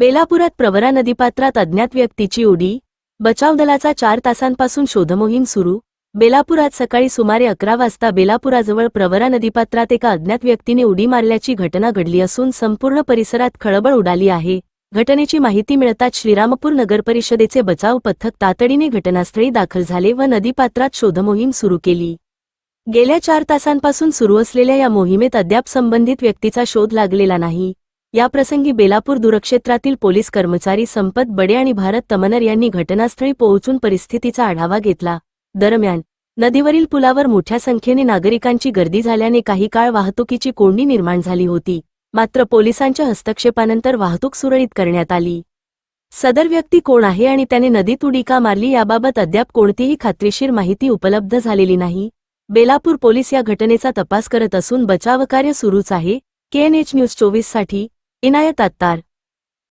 बेलापुरात प्रवरा नदीपात्रात अज्ञात व्यक्तीची उडी बचाव दलाचा चार तासांपासून शोधमोहीम सुरू बेलापुरात सकाळी सुमारे अकरा वाजता बेलापुराजवळ प्रवरा नदीपात्रात एका अज्ञात व्यक्तीने उडी मारल्याची घटना घडली असून संपूर्ण परिसरात खळबळ उडाली आहे. घटनेची माहिती मिळताच श्रीरामपूर नगरपरिषदेचे बचाव पथक तातडीने घटनास्थळी दाखल झाले व नदीपात्रात शोधमोहीम सुरू केली. गेल्या चार तासांपासून सुरू असलेल्या या मोहिमेत अद्याप संबंधित व्यक्तीचा शोध लागलेला नाही. याप्रसंगी बेलापूर दूरक्षेत्रातील पोलीस कर्मचारी संपत बडे आणि भारत तमनर यांनी घटनास्थळी पोहोचून परिस्थितीचा आढावा घेतला. दरम्यान नदीवरील पुलावर मोठ्या संख्येने नागरिकांची गर्दी झाल्याने काही काळ वाहतुकीची कोंडी निर्माण झाली होती. मात्र पोलिसांच्या हस्तक्षेपानंतर वाहतूक सुरळीत करण्यात आली. सदर व्यक्ती कोण आहे आणि त्याने नदीत उडी का मारली याबाबत अद्याप कोणतीही खात्रीशीर माहिती उपलब्ध झालेली नाही. बेलापूर पोलीस या घटनेचा तपास करत असून बचावकार्य सुरूच आहे. केएनएच न्यूज चोवीससाठी inayat attar